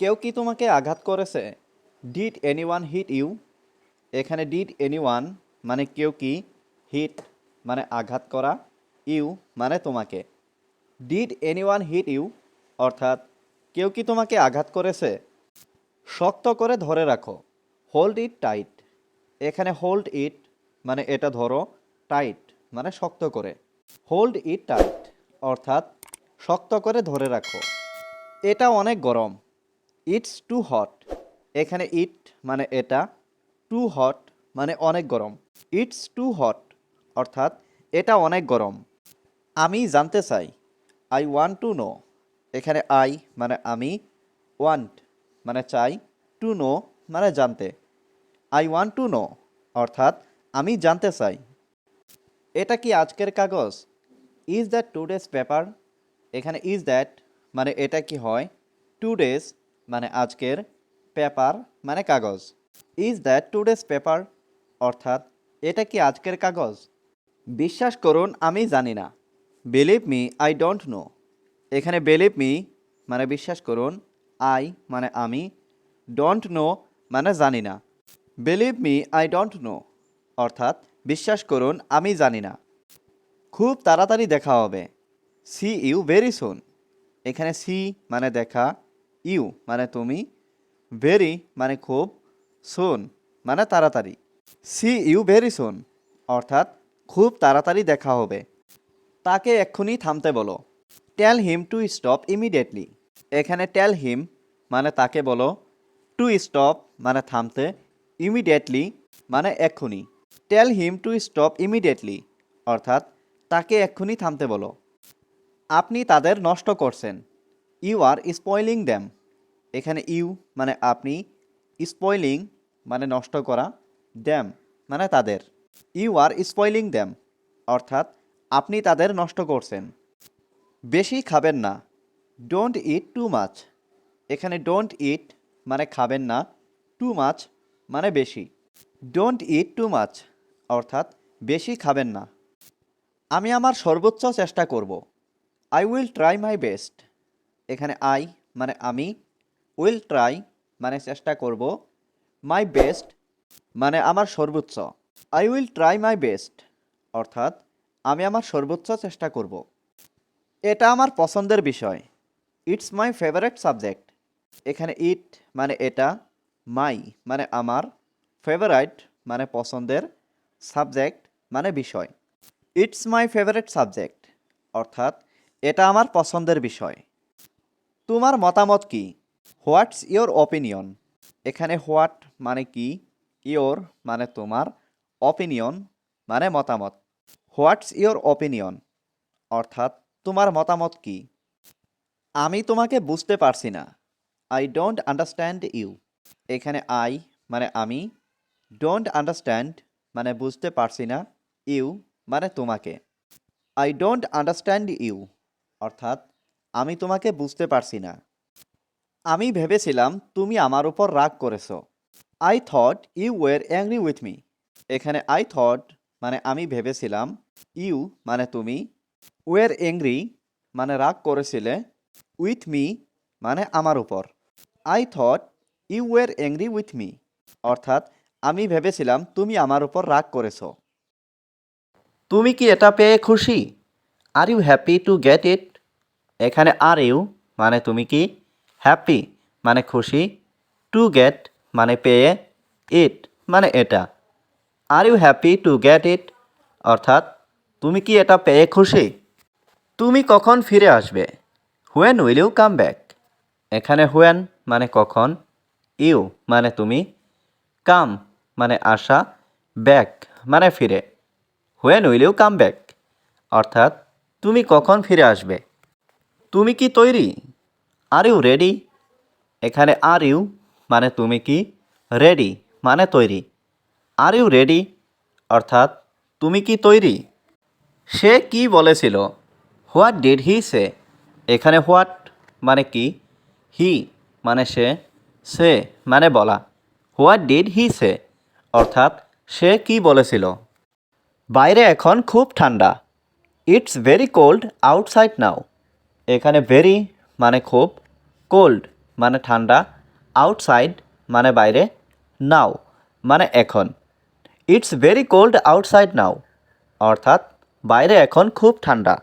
কেউ কি তোমাকে আঘাত করেছে? Did anyone hit you এখানে ডিড এনি ওয়ান মানে কেউ কি? হিট মানে আঘাত করা। ইউ মানে তোমাকে। Did anyone hit you অর্থাৎ কেউ কি তোমাকে আঘাত করেছে? শক্ত করে ধরে রাখো। হোল্ড ইট টাইট এখানে হোল্ড ইট মানে এটা ধরো টাইট মানে শক্ত করে। হোল্ড ইট টাইট অর্থাৎ শক্ত করে ধরে রাখো। এটা অনেক গরম। It's too hot. এখানে ইট মানে এটা, টু হট মানে অনেক গরম। ইটস টু হট, অর্থাৎ এটা অনেক গরম। আমি জানতে চাই, আই ওয়ান্ট টু নো। এখানে আই মানে আমি, ওয়ান্ট মানে চাই, টু নো মানে জানতে। আই ওয়ান্ট টু নো, অর্থাৎ আমি জানতে চাই। এটা কি আজকের কাগজ? Is that today's paper? এখানে ইজ দ্যাট মানে এটা কি হয়? টু ডেজ মানে আজকের পেপার মানে কাগজ। Is that today's paper অর্থাৎ, এটা কি আজকের কাগজ? বিশ্বাস করুন, আমি জানি না। Believe me I don't know এখানে বিলিভ মি মানে বিশ্বাস করুন আই মানে আমি ডোন্ট নো মানে জানি না। Believe me I don't know অর্থাৎ, বিশ্বাস করুন, আমি জানি না। খুব তাড়াতাড়ি দেখা হবে। সি ইউ ভেরি সুন এখানে সি মানে দেখা ইউ মানে তুমি ভেরি মানে খুব সুন মানে তাড়াতাড়ি। সি ইউ ভেরি সুন অর্থাৎ খুব তাড়াতাড়ি দেখা হবে। তাকে এক্ষুনি থামতে বলো। Tell him to stop immediately এখানে টেল হিম মানে তাকে বলো টু স্টপ মানে থামতে ইমিডিয়েটলি মানে এক্ষুনি। Tell him to stop immediately অর্থাৎ তাকে এক্ষুনি থামতে বলো। আপনি তাদের নষ্ট করছেন। ইউ আর স্পয়লিং দ্যাম এখানে ইউ মানে আপনি, স্পয়লিং মানে নষ্ট করা দ্যাম মানে তাদের। ইউ আর স্পয়লিং দ্যাম অর্থাৎ আপনি তাদের নষ্ট করছেন। বেশি খাবেন না। ডোন্ট ইট টু মাছ এখানে ডোন্ট ইট মানে খাবেন না, টু মাছ মানে বেশি। ডোন্ট ইট টু মাছ অর্থাৎ বেশি খাবেন না। আমি আমার সর্বোচ্চ চেষ্টা করব। I will try my best. এখানে আই মানে আমি উইল ট্রাই মানে চেষ্টা করব মাই বেস্ট মানে আমার সর্বোচ্চ। I will try my best অর্থাৎ আমি আমার সর্বোচ্চ চেষ্টা করব। এটা আমার পছন্দের বিষয়। ইটস মাই ফেভারেট সাবজেক্ট এখানে ইট মানে এটা মাই মানে আমার ফেভারাইট মানে পছন্দের সাবজেক্ট মানে বিষয়। ইটস মাই ফেভারেট সাবজেক্ট অর্থাৎ এটা আমার পছন্দের বিষয়। তোমার মতামত কি? What's your opinion? এখানে হোয়াট মানে কি? ইয়োর মানে তোমার, অপিনিয়ন মানে মতামত। What's your opinion? অর্থাৎ তোমার মতামত কি? আমি তোমাকে বুঝতে পারছি না। I don't understand you. এখানে আই মানে আমি। ডোন্ট আন্ডারস্ট্যান্ড মানে বুঝতে পারছি না। ইউ মানে তোমাকে। I don't understand you. অর্থাৎ আমি তোমাকে বুঝতে পারছি না। আমি ভেবেছিলাম তুমি আমার উপর রাগ করেছ। I thought you were angry with me এখানে আই থট মানে আমি ভেবেছিলাম ইউ মানে তুমি। ওয়ার অ্যাংরি মানে রাগ করেছিলে। উইথ মি মানে আমার উপর। I thought you were angry with me অর্থাৎ আমি ভেবেছিলাম তুমি আমার উপর রাগ করেছ। তুমি কি এটা পেয়ে খুশি? Are you happy to get it এখানে আর ইউ মানে তুমি কি? হ্যাপি মানে খুশি টু গেট মানে পেয়ে ইট মানে এটা। Are you happy to get it অর্থাৎ, তুমি কি এটা পেয়ে খুশি? তুমি কখন ফিরে আসবে? When will you come back এখানে হুয়েন মানে কখন ইউ মানে তুমি কাম মানে আসা ব্যাক মানে ফিরে। When will you come back অর্থাৎ, তুমি কখন ফিরে আসবে? তুমি কি তৈরি? আর ইউ রেডি এখানে আর ইউ মানে তুমি কি? রেডি মানে তৈরি। আর ইউ রেডি অর্থাৎ তুমি কি তৈরি? সে কি বলেছিল? হোয়াট ডিড হি সে এখানে হোয়াট মানে কি? হি মানে সে সে মানে বলা। হোয়াট ডিড হি সে অর্থাৎ সে কি বলেছিল? বাইরে এখন খুব ঠান্ডা। It's very cold outside now এখানে ভেরি মানে খুব কোল্ড মানে ঠান্ডা আউটসাইড মানে বাইরে নাও মানে এখন। It's very cold outside now অর্থাৎ বাইরে এখন খুব ঠান্ডা।